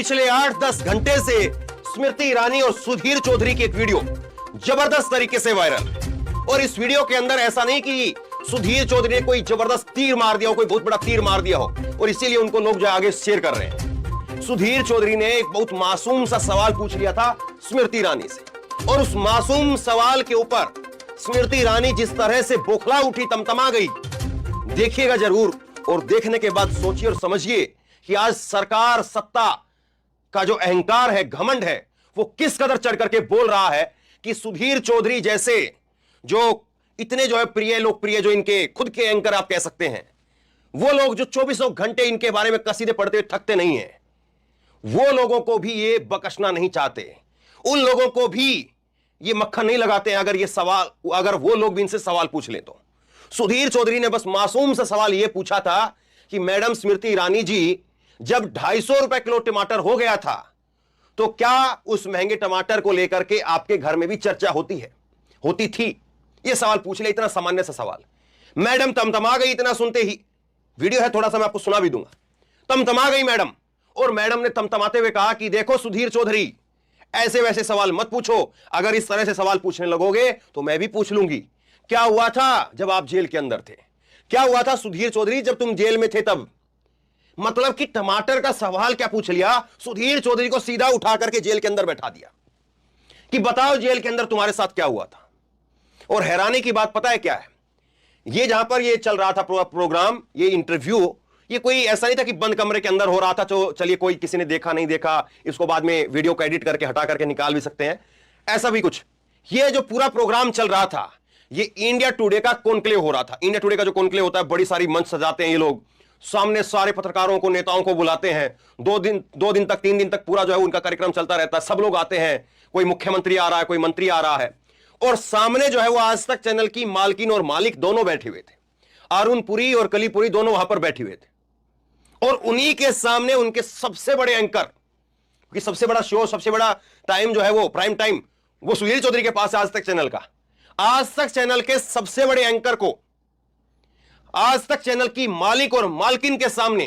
पिछले आठ दस घंटे से स्मृति ईरानी और सुधीर चौधरी की एक वीडियो ज़बरदस्त तरीके से वायरल। और इस वीडियो के अंदर ऐसा नहीं कि सुधीर चौधरी ने कोई ज़बरदस्त तीर मार दिया हो, कोई बहुत बड़ा तीर मार दिया हो, और इसीलिए उनको लोग जो आगे शेयर कर रहे हैं। सुधीर चौधरी ने एक बहुत मासूम सा सवाल पूछ लिया था स्मृति ईरानी से। और उस मासूम सवाल के ऊपर स्मृति ईरानी जिस तरह से बोखला उठी, तमतमा गई, देखिएगा ज़रूर, और देखने के बाद सोचिए और समझिए कि आज सरकार सत्ता का जो अहंकार है, घमंड है, वो किस कदर चढ़ करके बोल रहा है कि सुधीर चौधरी जैसे जो इतने जो है प्रिय, लोकप्रिय जो इनके, खुद के एंकर आप कह सकते हैं, वो लोग जो चौबीसों घंटे इनके बारे में कसीदे पढ़ते थकते नहीं है, वो लोगों को भी ये बकसना नहीं चाहते, उन लोगों को भी ये मक्खन नहीं लगाते हैं अगर ये सवाल, अगर वो लोग भी इनसे सवाल पूछ लें तो। सुधीर चौधरी ने बस मासूम से सवाल ये पूछा था कि मैडम स्मृति ईरानी जी जब ढाई सौ रुपए किलो टमाटर हो गया था तो क्या उस महँगे टमाटर को लेकर के आपके घर में भी चर्चा होती है? होती थी। यह सवाल पूछ ले, इतना सामान्य सा सवाल। मैडम तमतमा गई इतना सुनते ही। वीडियो है, थोड़ा सा मैं आपको सुना भी दूँगा। तमतमा गई मैडम, और मैडम ने तमतमाते हुए कहा कि देखो सुधीर चौधरी, ऐसे वैसे सवाल मत पूछो। अगर इस तरह से सवाल पूछने लगोगे तो मैं भी पूछ लूँगी। क्या हुआ था जब आप जेल के अंदर थे? क्या हुआ था सुधीर चौधरी जब तुम जेल में थे तब? मतलब कि टमाटर का सवाल क्या पूछ लिया? सुधीर चौधरी को सीधा उठा करके जेल के अंदर बैठा दिया। कि बताओ जेल के अंदर तुम्हारे साथ क्या हुआ था? और हैरानी की बात पता है क्या है? ये जहाँ पर ये चल रहा था प्रो, प्रोग्राम ये इंटरव्यू ये कोई ऐसा नहीं था कि बंद कमरे के अंदर हो रहा था तो चलिए कोई किसी ने देखा नहीं देखा इसको बाद में वीडियो को एडिट करके हटा करके निकाल भी सकते हैं। ऐसा भी कुछ। ये जो पूरा प्रोग्राम चल रहा था ये इंडिया टुडे का कॉन्क्लेव हो रहा था। इंडिया टुडे का जो कॉन्क्लेव होता है बड़ी सारी मंच सजाते हैं ये लोग। सामने सारे पत्रकारों को, नेताओं को बुलाते हैं। दो दिन दो दिन तक, तीन दिन तक पूरा जो है उनका कार्यक्रम चलता रहता है। सब लोग आते हैं। कोई मुख्यमंत्री आ रहा है, कोई मंत्री आ रहा है। और सामने जो है वो आज तक चैनल की मालकिन और मालिक दोनों बैठे हुए थे। अरुण पुरी और कलीपुरी दोनों वहाँ पर बैठे हुए थे। और उन्हीं के सामने उनके सबसे बड़े एंकर क्योंकि सबसे बड़ा शो सबसे बड़ा टाइम जो है वो प्राइम टाइम वो सुधीर चौधरी के पास आज तक चैनल का। आज तक चैनल के सबसे बड़े एंकर को आज तक चैनल की मालिक और मालकिन के सामने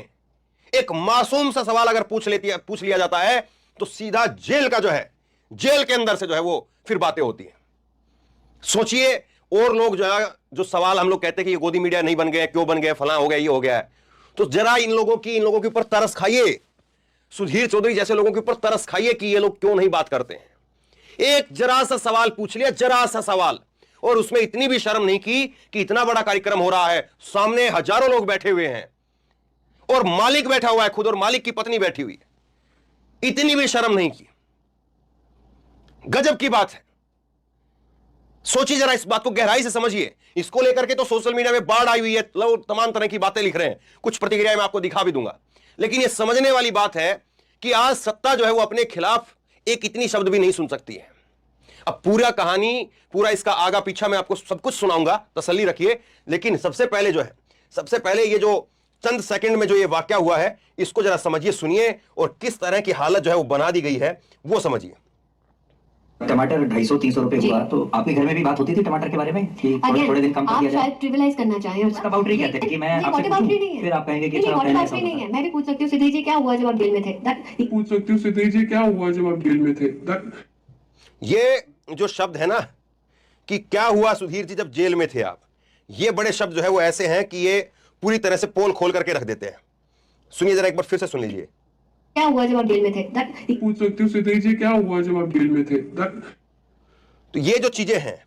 एक मासूम सा सवाल अगर पूछ लेती है, पूछ लिया जाता है तो सीधा जेल का जो है, जेल के अंदर से जो है वो फिर बातें होती हैं। सोचिए, और लोग जो है, जो सवाल हम लोग कहते हैं कि ये गोदी मीडिया नहीं बन गए क्यों बन गए फला हो गया, ये हो गया है। तो जरा इन लोगों की, इन लोगों के ऊपर तरस खाइए। सुधीर चौधरी जैसे लोगों के ऊपर तरस खाइए कि ये लोग क्यों नहीं बात करते हैं। एक जरा सा सवाल पूछ लिया, जरा सा सवाल। और उसमें इतनी भी शर्म नहीं की कि इतना बड़ा कार्यक्रम हो रहा है। सामने हज़ारों लोग बैठे हुए हैं। और मालिक बैठा हुआ है खुद और मालिक की पत्नी बैठी हुई है। इतनी भी शर्म नहीं की। गजब की बात है। सोचिए जरा इस बात को गहराई से समझिए। इसको लेकर के तो सोशल मीडिया में बाढ़ आई हुई है। लोग तमाम तरह की बातें लिख रहे हैं। कुछ प्रतिक्रिया मैं आपको दिखा भी दूँगा। लेकिन यह समझने वाली बात है कि आज सत्ता जो है वो अपने खिलाफ एक इतनी शब्द भी नहीं सुन सकती है। अब पूरा कहानी पूरा इसका आगा पीछा मैं आपको सब कुछ सुनाऊँगा तसली रखिए। लेकिन सबसे पहले जो है सबसे पहले ये जो चंद सेकंड में जो ये वाक्य हुआ है इसको जरा समझिए सुनिए और किस तरह की हालत जो है वो बना दी गई है वो समझिए। टमाटर ढाई सौ तीन सौ रुपए हुआ। तो आपके घर में भी बात होती थी टमाटर के बारे में? कि थोड़े थोड़े दिन कम कर दिया जाए। शायद ट्रिविलाइज करना चाहें उसका boundary कहते हैं कि मैं आपसे पूछूँ, फिर आप कहेंगे कि नहीं, नहीं है। मैं भी पूछ सकती हूँ सिद्धि जी क्या हुआ जब आप जेल में थे? पूछ सकती हूँ सिद्धि जी क्या हुआ जब आप जेल में थे? ये जो शब्द है ना कि क्या हुआ सुधीर जी जब जेल में थे आप? ये बड़े शब्द जो है वो ऐसे हैं कि ये पूरी तरह से पोल खोल करके रख देते हैं। सुनिए जरा एक बार फिर से सुन लीजिए। क्या हुआ जब आप जेल में थे? That- पूछ सकती हूँ सिद्धि जी क्या हुआ जब आप जेल में थे? That- तो ये जो चीज़ें हैं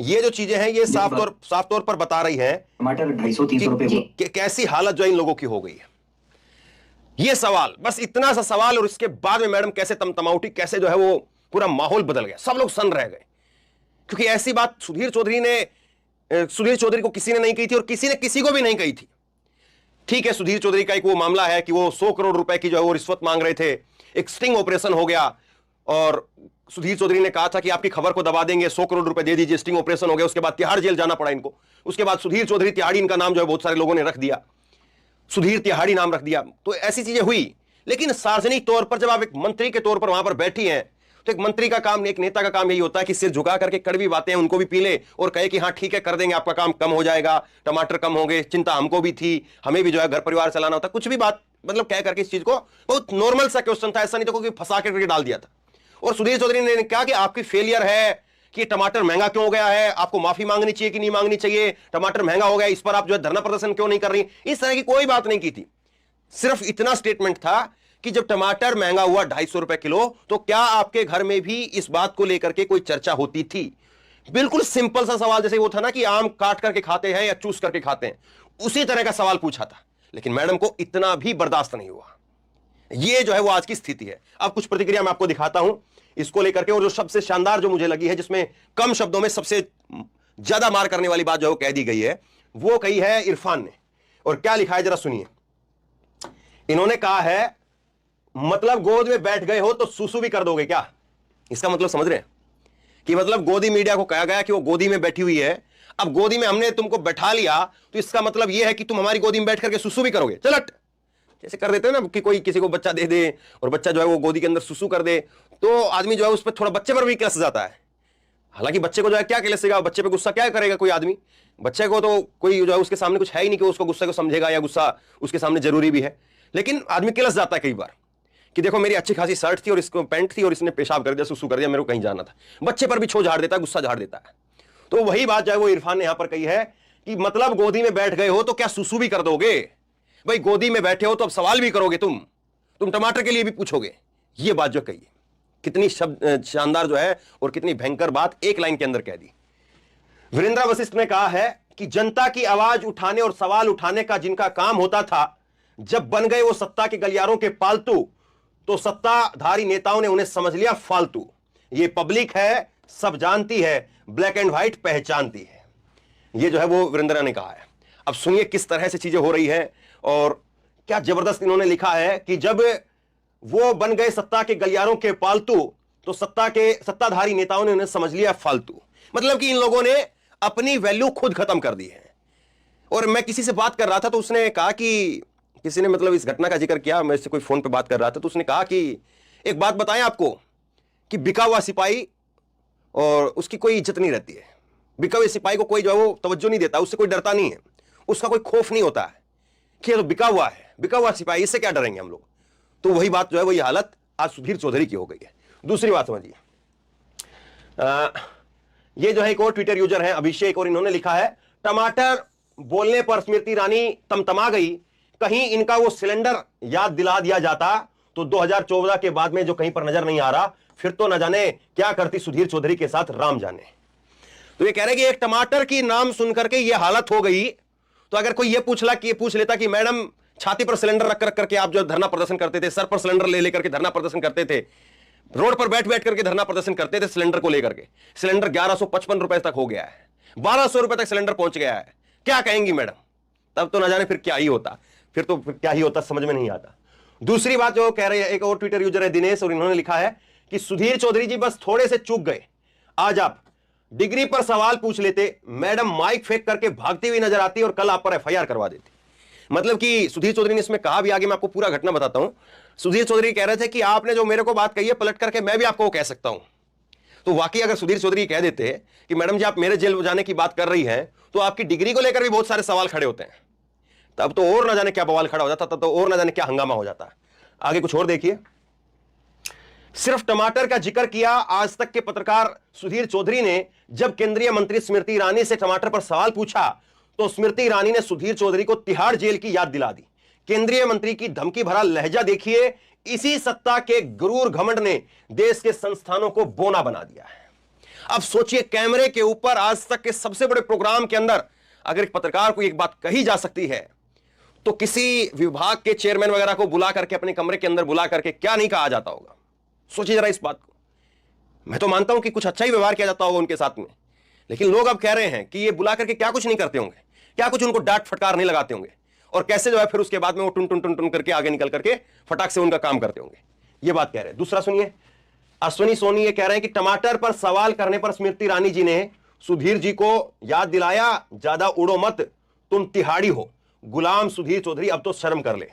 ये जो चीज़ें हैं ये साफ़ तौर साफ़ तौर पर बता रही हैं टमाटर ढाई सौ तीन सौ रुपए कि, हुआ। कि कैसी हालत जो इन लोगों की हो गई है। ये सवाल बस इतना सा सवाल और इसके बाद में मैडम कैसे तमतमाउटी कैसे जो है वो पूरा माहौल बदल गया, सब लोग सन रह गए। क्योंकि ऐसी बात सुधीर चौधरी ने सुधीर चौधरी को किसी ने नहीं कही थी और किसी ने किसी को भी नहीं कही थी। ठीक है, सुधीर चौधरी का एक वो मामला है कि वो सौ करोड़ रुपए की जो है वो रिश्वत मांग रहे थे, एक स्टिंग ऑपरेशन हो गया और सुधीर चौधरी ने कहा था कि आपकी खबर को दबा देंगे, सौ करोड़ रुपए दे दीजिए, स्टिंग ऑपरेशन हो गया, उसके बाद तिहाड़ जेल जाना पड़ा इनको। उसके बाद सुधीर चौधरी तिहाड़ी इनका नाम जो है बहुत सारे लोगों ने रख दिया। सुधीर तिहाड़ी नाम रख दिया। तो ऐसी चीज़ें हुई, लेकिन सार्वजनिक तौर पर जब आप एक मंत्री के तौर पर वहाँ पर बैठी हैं तो एक मंत्री का काम, एक नेता का काम यही होता है कि सिर झुका करके कड़वी बातें उनको भी पी ले और कहे कि हाँ ठीक है, कर देंगे, आपका काम कम हो जाएगा, टमाटर कम होंगे, चिंता हमको भी थी, हमें भी जो है घर परिवार चलाना होता, कुछ भी बात मतलब कह करके इस चीज़ को बहुत नॉर्मल सा क्वेश्चन था, ऐसा नहीं तो कोई फंसा करके डाल दिया था। और सुधीर चौधरी ने कहा कि आपकी फेलियर है कि टमाटर महँगा क्यों हो गया है, आपको माफ़ी मांगनी चाहिए कि नहीं मांगनी चाहिए, टमाटर महँगा हो गया इस पर आप जो है धरना प्रदर्शन क्यों नहीं कर रही इस तरह की कोई बात नहीं की थी। सिर्फ़ इतना स्टेटमेंट था कि जब टमाटर महँगा हुआ ढाई सौ रुपए किलो तो क्या आपके घर में भी इस बात को लेकर के कोई चर्चा होती थी? बिल्कुल सिंपल सा सवाल जैसे वो था ना कि आम काट करके खाते हैं या चूस करके खाते हैं। उसी तरह का सवाल पूछा था, लेकिन मैडम को इतना भी बर्दाश्त नहीं हुआ। ये जो है वो आज की स्थिति है। अब कुछ प्रतिक्रिया मैं आपको दिखाता हूँ। इसको लेकर के और जो सबसे शानदार जो मुझे लगी है, जिसमें कम शब्दों में सबसे ज़्यादा मार करने वाली बात जो है वो कह दी गई है, वो कही है इरफान ने। और क्या लिखा है जरा सुनिए। इन्होंने कहा है मतलब गोद में बैठ गए हो तो सुसु भी कर दोगे क्या? इसका मतलब समझ रहे हैं? कि मतलब गोदी मीडिया को कहा गया कि वो गोदी में बैठी हुई है। अब गोदी में हमने तुमको बैठा लिया तो इसका मतलब यह है कि तुम हमारी गोदी में बैठ करके सुसु भी करोगे। चलट जैसे कर देते हैं ना कि कोई किसी को बच्चा दे दे, और बच्चा जो है वो गोदी के अंदर सुसु कर दे तो आदमी जो है उस पर थोड़ा बच्चे पर भी कलस जाता है। हालाँकि बच्चे को जो है क्या कलसेगा बच्चे पे गुस्सा क्या करेगा कोई आदमी? बच्चे को तो कोई जो है उसके सामने कुछ है ही नहीं कि उसको गुस्से को समझेगा या गुस्सा उसके सामने ज़रूरी भी है। लेकिन आदमी किलस जाता है कई बार। कि देखो मेरी अच्छी खासी शर्ट थी और इसको पैंट थी और इसने पेशाब कर दिया, सुसु कर दिया, मेरे को कहीं जाना था। बच्चे पर भी छो झाड़ देता है, गुस्सा झाड़ देता है। तो वही बात जो है वो इरफान ने यहाँ पर कही है कि मतलब गोदी में बैठ गए हो तो क्या सुसु भी कर दोगे? भाई, गोदी में बैठे हो तो अब सवाल भी करोगे तुम। तुम टमाटर के लिए भी पूछोगे। ये बात जो कही कितनी शब्द शानदार जो है और कितनी भयंकर बात एक लाइन के अंदर कह दी। वीरेंद्र वशिष्ठ ने कहा है कि जनता की आवाज़ उठाने और सवाल उठाने का जिनका काम होता था, जब बन गए वो सत्ता के गलियारों के पालतू तो सत्ताधारी नेताओं ने उन्हें समझ लिया फालतू। ये पब्लिक है, सब जानती है, ब्लैक एंड व्हाइट पहचानती है। ये जो है वो वीरेंद्र ने कहा है। अब सुनिए किस तरह से चीज़ें हो रही है और क्या ज़बरदस्त इन्होंने लिखा है कि जब वो बन गए सत्ता के गलियारों के पालतू तो सत्ता के, सत्ताधारी नेताओं ने उन्हें समझ लिया फालतू। मतलब कि इन लोगों ने अपनी वैल्यू खुद खत्म कर दी है। और मैं किसी से बात कर रहा था तो उसने कहा कि किसी ने मतलब इस घटना का ज़िक्र किया, मैं इससे कोई फ़ोन पे बात कर रहा था तो उसने कहा कि एक बात बताएँ आपको कि बिका हुआ सिपाही और उसकी कोई इज़्ज़त नहीं रहती है। बिका हुए सिपाही को कोई जो है वो तवज्जो नहीं देता, उससे कोई डरता नहीं है। उसका कोई खौफ नहीं होता है कि तो बिका हुआ है, बिका हुआ सिपाही, इससे क्या डरेंगे हम लोग? तो वही बात जो है वही हालत आज सुधीर चौधरी की हो गई है। दूसरी बात समझिए। ये जो है एक और ट्विटर यूज़र है, अभिषेक, और इन्होंने लिखा है, टमाटर बोलने पर स्मृति ईरानी तमतमा गई कहीं इनका वो सिलेंडर याद दिला दिया जाता तो 2014 के बाद में जो कहीं पर नज़र नहीं आ रहा, फिर तो न जाने क्या करती सुधीर चौधरी के साथ राम जाने। तो ये कह रहे कि एक टमाटर की नाम सुनकर के ये हालत हो गई। तो अगर कोई ये पूछ ला कि पूछ लेता कि, मैडम, छाती पर सिलेंडर रख रख करके आप जो धरना प्रदर्शन करते थे, सर पर सिलेंडर ले लेकर के धरना प्रदर्शन करते थे, रोड पर बैठ बैठ करके धरना प्रदर्शन करते थे सिलेंडर को लेकर के, सिलेंडर ग्यारह रुपए तक हो गया है, बारह रुपए तक सिलेंडर पहुँच गया है, क्या कहेंगी मैडम? तब तो ना जाने फिर क्या ही होता। फिर तो फिर क्या ही होता, समझ में नहीं आता। दूसरी बात जो कह रहे हैं, एक और ट्विटर यूज़र है दिनेश, और इन्होंने लिखा है कि सुधीर चौधरी जी बस थोड़े से चूक गए। आज आप डिग्री पर सवाल पूछ लेते, मैडम माइक फेंक करके भागती हुई नज़र आती और कल आप पर एफआईआर करवा देती। मतलब कि सुधीर चौधरी ने इसमें कहा भी आगे, मैं आपको पूरा घटना बताता हूँ। सुधीर चौधरी कह रहे थे कि आपने जो मेरे को बात कही है, पलट करके मैं भी आपको कह सकता हूँ। तो वाकई अगर सुधीर चौधरी कह देते कि मैडम जी आप मेरे जेल जाने की बात कर रही हैं तो आपकी डिग्री को लेकर भी बहुत सारे सवाल खड़े होते हैं। तब तो और ना जाने क्या बवाल खड़ा हो जाता, तब तो और ना जाने क्या हंगामा हो जाता। आगे कुछ और देखिए। सिर्फ़ टमाटर का ज़िक्र किया, आज तक के पत्रकार सुधीर चौधरी ने, जब केंद्रीय मंत्री स्मृति ईरानी से टमाटर पर सवाल पूछा तो स्मृति ईरानी ने सुधीर चौधरी को तिहाड़ जेल की याद दिला दी। केंद्रीय मंत्री की धमकी भरा लहजा देखिए, इसी सत्ता के गुरूर घमंड ने देश के संस्थानों को बोना बना दिया है। अब सोचिए कैमरे के ऊपर आज तक के सबसे बड़े प्रोग्राम के अंदर, अगर एक पत्रकार को एक बात कही जा सकती है तो किसी विभाग के चेयरमैन वगैरह को बुला करके, अपने कमरे के अंदर बुला करके क्या नहीं कहा जाता होगा? सोचिए जरा इस बात को। मैं तो मानता हूँ कि कुछ अच्छा ही व्यवहार किया जाता होगा उनके साथ में। लेकिन लोग अब कह रहे हैं कि ये बुला करके क्या कुछ नहीं करते होंगे? क्या कुछ उनको डांट फटकार नहीं लगाते होंगे? और कैसे जो है फिर उसके बाद में वो टुन टुन टुन टुन करके आगे निकल करके फटाक से उनका काम करते होंगे? ये बात कह रहे हैं। दूसरा सुनिए। अश्विनी सोनी ये कह रहे हैं कि टमाटर पर सवाल करने पर स्मृति ईरानी जी ने सुधीर जी को याद दिलाया, ज़्यादा उड़ो मत, तुम तिहाड़ी हो। गुलाम सुधीर चौधरी अब तो शर्म कर ले।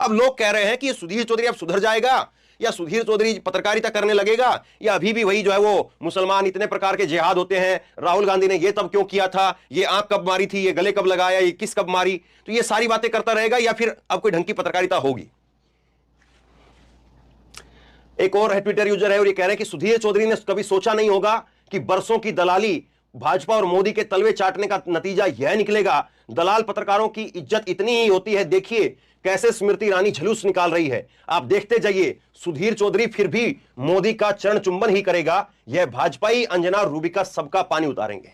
अब लोग कह रहे हैं कि सुधीर चौधरी अब सुधर जाएगा, या सुधीर चौधरी पत्रकारिता करने लगेगा, या अभी भी वही जो है वो मुसलमान इतने प्रकार के जिहाद होते हैं, राहुल गांधी ने ये तब क्यों किया था, ये आँख कब मारी थी, ये गले कब लगाया, ये किस कब मारी? तो ये सारी बातें करता रहेगा, या फिर अब कोई ढंग की पत्रकारिता होगी? एक और है ट्विटर यूज़र है और ये कह रहे हैं कि सुधीर चौधरी ने कभी सोचा नहीं होगा कि बरसों की दलाली भाजपा और मोदी के तलवे चाटने का नतीजा यह निकलेगा। दलाल पत्रकारों की इज़्ज़त इतनी ही होती है, देखिए कैसे स्मृति ईरानी झलूस निकाल रही है। आप देखते जाइए, सुधीर चौधरी फिर भी मोदी का चरण चुंबन ही करेगा। यह भाजपाई अंजना रूबिका सबका पानी उतारेंगे।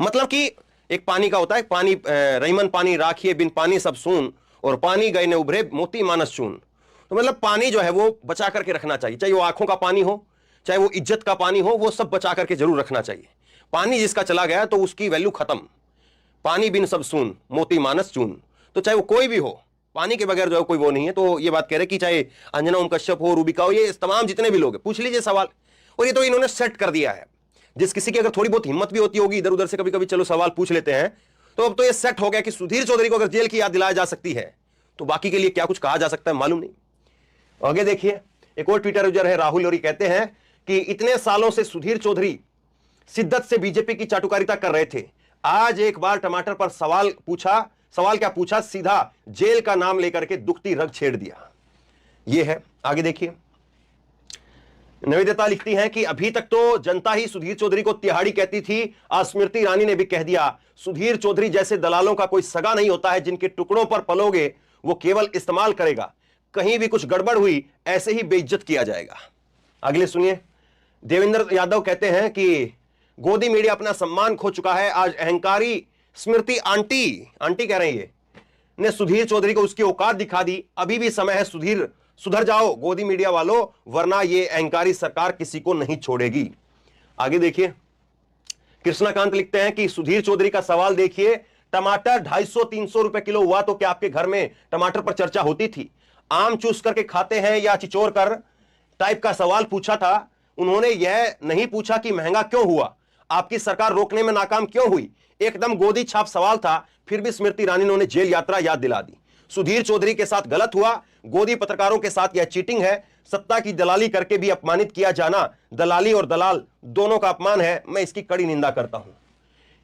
मतलब कि एक पानी का होता है, पानी रहीमन पानी, राखिए बिन पानी सब सून, और पानी गए ने उभरे मोती मानस चून। तो मतलब पानी जो है वो बचा करके रखना चाहिए, चाहे वो आँखों का पानी हो, चाहे वो इज़्ज़त का पानी हो, वो सब बचा करके ज़रूर रखना चाहिए। पानी जिसका चला गया तो उसकी वैल्यू खत्म। पानी बिन सब सुन, मोती मानस चून। तो चाहे वो कोई भी हो, पानी के बगैर जो है कोई वो नहीं है। तो ये बात कह रहे कि चाहे अंजना ओम कश्यप हो रूबिका हो ये तमाम जितने भी लोग हैं, पूछ लीजिए सवाल। और ये तो इन्होंने सेट कर दिया है। जिस किसी की अगर थोड़ी बहुत हिम्मत भी होती होगी इधर उधर से कभी कभी चलो सवाल पूछ लेते हैं तो अब तो ये सेट हो गया कि सुधीर चौधरी को अगर जेल की याद दिलाया जा सकती है तो बाकी के लिए क्या कुछ कहा जा सकता है मालूम नहीं। आगे देखिए, एक और ट्विटर यूज़र है राहुल और कहते हैं कि इतने सालों से सुधीर चौधरी शिद्दत से बीजेपी की चाटुकारिता कर रहे थे। आज एक बार टमाटर पर सवाल पूछा, सवाल क्या पूछा? सीधा जेल का नाम लेकर के दुखती रग छेड़ दिया। यह है। आगे देखिए। निवेदिता लिखती हैं कि अभी तक तो जनता ही सुधीर चौधरी को तिहाड़ी कहती थी स्मृति ईरानी ने भी कह दिया, सुधीर चौधरी जैसे दलालों का कोई सगा नहीं होता है, जिनके टुकड़ों पर पलोगे, वो केवल इस्तेमाल करेगा। कहीं भी कुछ गड़बड़ हुई, ऐसे ही बेइज्जत किया जाएगा। अगले सुनिए। देवेंद्र यादव कहते हैं कि गोदी मीडिया अपना सम्मान खो चुका है। आज अहंकारी स्मृति आंटी आंटी कह रही है ने सुधीर चौधरी को उसकी औकात दिखा दी। अभी भी समय है, सुधीर, सुधर जाओ, गोदी मीडिया वालों, वरना ये अहंकारी सरकार किसी को नहीं छोड़ेगी। आगे देखिए। कृष्णाकांत लिखते हैं कि सुधीर चौधरी का सवाल देखिए। टमाटर 250-300 रुपए किलो हुआ तो क्या आपके घर में टमाटर पर चर्चा होती थी? आम चूस करके खाते हैं या चिचोर कर? टाइप का सवाल पूछा था। उन्होंने यह नहीं पूछा कि महँगा क्यों हुआ। आपकी सरकार रोकने में नाकाम क्यों हुई? एकदम गोदी छाप सवाल था, फिर भी स्मृति ईरानी ने उन्हें जेल यात्रा याद दिला दी। सुधीर चौधरी के साथ गलत हुआ, गोदी पत्रकारों के साथ यह चीटिंग है, सत्ता की दलाली करके भी अपमानित किया जाना, दलाली और दलाल दोनों का अपमान है, मैं इसकी कड़ी निंदा करता हूँ।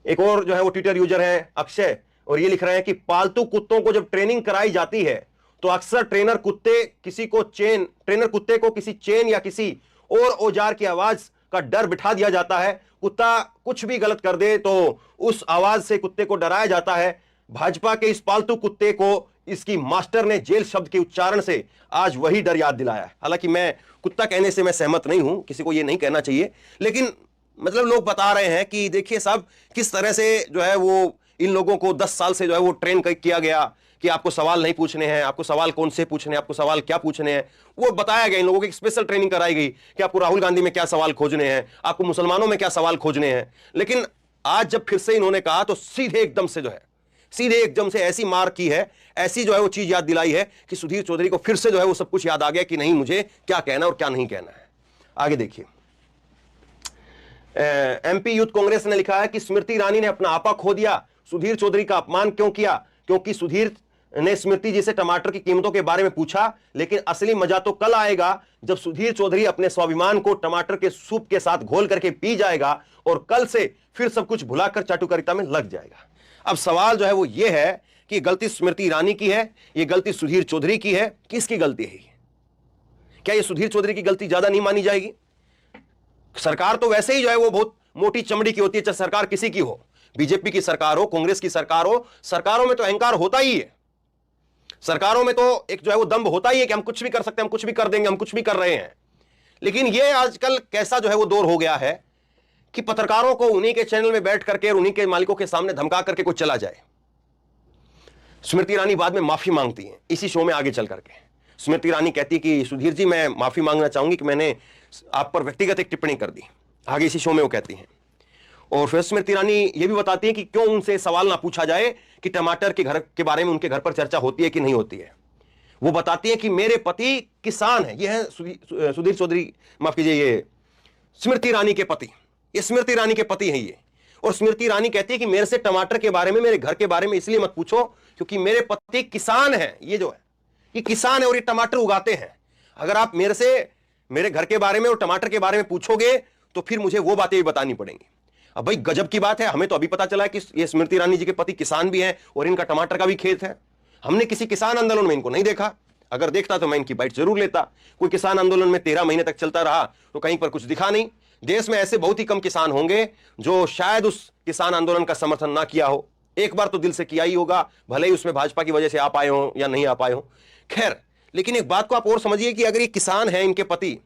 एक और जो है वो ट्विटर यूज़र है, अक्षय, और ये लिख रहे हैं कि पालतू कुत्तों को जब ट्रेनिंग कराई जाती है तो अक्सर ट्रेनर कुत्ते किसी को चेन ट्रेनर कुत्ते को किसी चेन या किसी और औज़ार की आवाज़ का डर बिठा दिया जाता है। कुत्ता कुछ भी गलत कर दे तो उस आवाज़ से कुत्ते को डराया जाता है। भाजपा के इस पालतू कुत्ते को इसकी मास्टर ने जेल शब्द के उच्चारण से आज वही डर याद दिलाया है। हालाँकि मैं कुत्ता कहने से मैं सहमत नहीं हूँ, किसी को यह नहीं कहना चाहिए। लेकिन मतलब लोग बता रहे हैं कि देखिए साहब, किस तरह से जो है वो इन लोगों को 10 साल से जो है वो ट्रेन किया गया। कि आपको सवाल नहीं पूछने हैं, आपको सवाल कौन से पूछने हैं, आपको सवाल क्या पूछने हैं। वो बताया गया, इन लोगों की स्पेशल ट्रेनिंग कराई गई कि आपको राहुल गांधी में क्या सवाल खोजने हैं, आपको मुसलमानों में क्या सवाल खोजने हैं। लेकिन आज जब फिर से इन्होंने कहा तो सीधे एकदम से जो है, सीधे एकदम से ऐसी मार की है, ऐसी जो है वो चीज़ याद दिलाई है कि सुधीर चौधरी को फिर से जो है वो सब कुछ याद आ गया कि नहीं मुझे क्या कहना और क्या नहीं कहना है। आगे देखिए। एमपी यूथ कांग्रेस ने लिखा है कि स्मृति ईरानी ने अपना आपा खो दिया, सुधीर चौधरी का अपमान क्यों किया? क्योंकि सुधीर ने स्मृति जी से टमाटर की कीमतों के बारे में पूछा, लेकिन असली मज़ा तो कल आएगा जब सुधीर चौधरी अपने स्वाभिमान को टमाटर के सूप के साथ घोल करके पी जाएगा और कल से फिर सब कुछ भुलाकर चाटुकारिता में लग जाएगा। अब सवाल जो है वो ये है कि गलती स्मृति ईरानी की है, ये गलती सुधीर चौधरी की है, किसकी गलती है क्या ये सुधीर चौधरी की गलती ज़्यादा नहीं मानी जाएगी? सरकार तो वैसे ही जो है वो बहुत मोटी चमड़ी की होती है, चाहे सरकार किसी की हो, बीजेपी की सरकार हो, कांग्रेस की सरकार हो, सरकारों में तो अहंकार होता ही है। सरकारों में तो एक जो है वो दम्भ होता ही है कि हम कुछ भी कर सकते हैं, हम कुछ भी कर देंगे, हम कुछ भी कर रहे हैं। लेकिन ये आजकल कैसा जो है वो दौर हो गया है कि पत्रकारों को उन्हीं के चैनल में बैठ करके और उन्हीं के मालिकों के सामने धमका करके कोई चला जाए। स्मृति ईरानी बाद में माफ़ी मांगती हैं, इसी शो में आगे चल करके। स्मृति ईरानी कहती है कि, सुधीर जी, मैं माफ़ी मांगना चाहूँगी कि मैंने आप पर व्यक्तिगत एक टिप्पणी कर दी। आगे इसी शो में वो कहती हैं। और फिर स्मृति ईरानी ये भी बताती है कि क्यों उनसे सवाल ना पूछा जाए कि टमाटर के घर, के बारे में उनके घर पर चर्चा होती है कि नहीं होती है। वो बताती है कि मेरे पति किसान है। ये है सुधीर चौधरी, माफ़ कीजिए, ये स्मृति ईरानी के पति। ये स्मृति ईरानी के पति हैं ये। और स्मृति ईरानी कहती है कि मेरे से टमाटर के बारे में, मेरे घर के बारे में इसलिए मत पूछो क्योंकि मेरे पति किसान है। ये जो है, ये किसान है और ये टमाटर उगाते हैं। अगर आप मेरे से मेरे घर के बारे में और टमाटर के बारे में पूछोगे तो फिर मुझे वो बातें भी बतानी पड़ेंगी। अब भाई गजब की बात है, हमें तो अभी पता चला है कि ये स्मृति ईरानी जी के पति किसान भी हैं और इनका टमाटर का भी खेत है। हमने किसी किसान आंदोलन में इनको नहीं देखा। अगर देखता तो मैं इनकी बाइट ज़रूर लेता। कोई किसान आंदोलन में तेरह महीने तक चलता रहा तो कहीं पर कुछ दिखा नहीं। देश में ऐसे बहुत ही कम किसान होंगे जो शायद उस किसान आंदोलन का समर्थन ना किया हो। एक बार तो दिल से किया ही होगा, भले ही उसमें भाजपा की वजह से आ पाए हो या नहीं आ पाए हो। खैर, लेकिन एक बात को आप और समझिए कि अगर ये किसान है इनके पति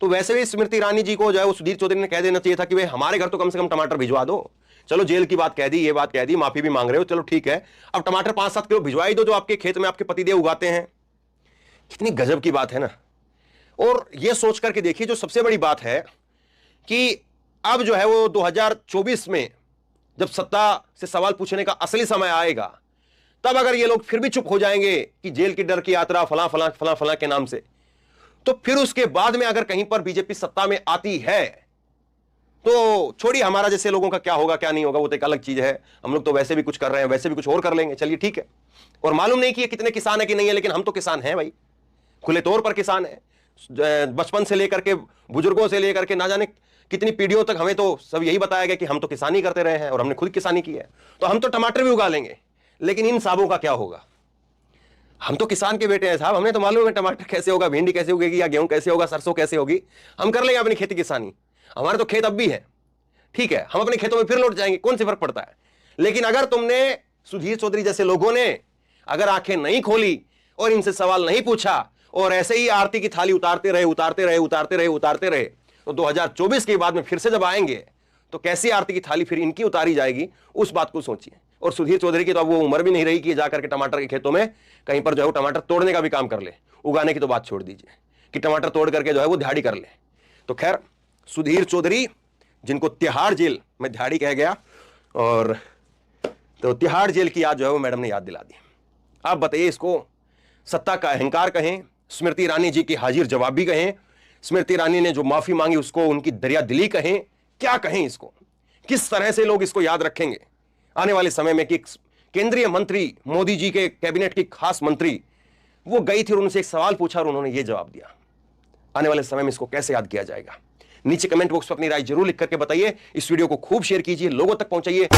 तो वैसे भी स्मृति ईरानी जी को जो है वो सुधीर चौधरी ने कह देना चाहिए था कि भाई हमारे घर तो कम से कम टमाटर भिजवा दो। चलो जेल की बात कह दी, ये बात कह दी, माफ़ी भी मांग रहे हो, चलो ठीक है। अब टमाटर पाँच सात किलो भिजवाई दो जो आपके खेत में आपके पतिदेव उगाते हैं। कितनी गजब की बात है ना। और ये सोच करके देखिए, जो सबसे बड़ी बात है कि अब जो है वो 2024 में जब सत्ता से सवाल पूछने का असली समय आएगा, तब अगर ये लोग फिर भी चुप हो जाएँगे कि जेल की डर की यात्रा फला फला फला फला के नाम से तो फिर उसके बाद में अगर कहीं पर बीजेपी सत्ता में आती है तो छोड़िए, हमारा जैसे लोगों का क्या होगा, क्या नहीं होगा, वो तो एक अलग चीज़ है। हम लोग तो वैसे भी कुछ कर रहे हैं, वैसे भी कुछ और कर लेंगे। चलिए, ठीक है। और मालूम नहीं कि ये कितने किसान है कि नहीं है, लेकिन हम तो किसान हैं भाई। खुले तौर पर किसान है। बचपन से लेकर के, बुज़ुर्गों से लेकर के, ना जाने कितनी पीढ़ियों तक हमें तो सब यही बताया गया कि हम तो किसानी करते रहे हैं और हमने खुद किसानी की है। तो हम तो टमाटर भी उगा लेंगे, लेकिन इन साबों का क्या होगा? हम तो किसान के बेटे हैं साहब, हमें तो मालूम है टमाटर कैसे होगा, भिंडी कैसे उगेगी या गेहूँ कैसे होगा, सरसों कैसे होगी। हम कर लेंगे अपनी खेती किसानी। हमारे तो खेत अब भी है। ठीक है, हम अपने खेतों में फिर लौट जाएँगे, कौन से फ़र्क पड़ता है? लेकिन अगर तुमने, सुधीर चौधरी जैसे लोगों ने अगर आँखें नहीं खोली और इनसे सवाल नहीं पूछा और ऐसे ही आरती की थाली उतारते रहे उतारते रहे उतारते रहे उतारते रहे तो 2024 के बाद में फिर से जब आएँगे तो कैसी आरती की थाली फिर इनकी उतारी जाएगी, उस बात को सोचिए। और सुधीर चौधरी की तो अब वो उम्र भी नहीं रही कि जाकर के टमाटर के खेतों में कहीं पर जो है वो टमाटर तोड़ने का भी काम कर ले। उगाने की तो बात छोड़ दीजिए कि टमाटर तोड़ करके जो है वो दिहाड़ी कर ले। तो खैर, सुधीर चौधरी, जिनको तिहाड़ जेल में दिहाड़ी कह गया, और तो तिहाड़ जेल की याद जो है वो मैडम ने याद दिला दी। आप बताइए इसको, सत्ता का अहंकार कहें, स्मृति ईरानी जी की हाजिर जवाबी कहें, स्मृति ईरानी ने जो माफ़ी मांगी उसको उनकी दरिया दिली कहें, क्या कहें इसको? किस तरह से लोग इसको याद रखेंगे? आने वाले समय में कि केंद्रीय मंत्री मोदी जी के कैबिनेट की खास मंत्री वो गई थी और उनसे एक सवाल पूछा और उन्होंने ये जवाब दिया। आने वाले समय में इसको कैसे याद किया जाएगा? नीचे कमेंट बॉक्स पर अपनी राय ज़रूर लिख करके बताइए। इस वीडियो को खूब शेयर कीजिए, लोगों तक पहुंचाइए।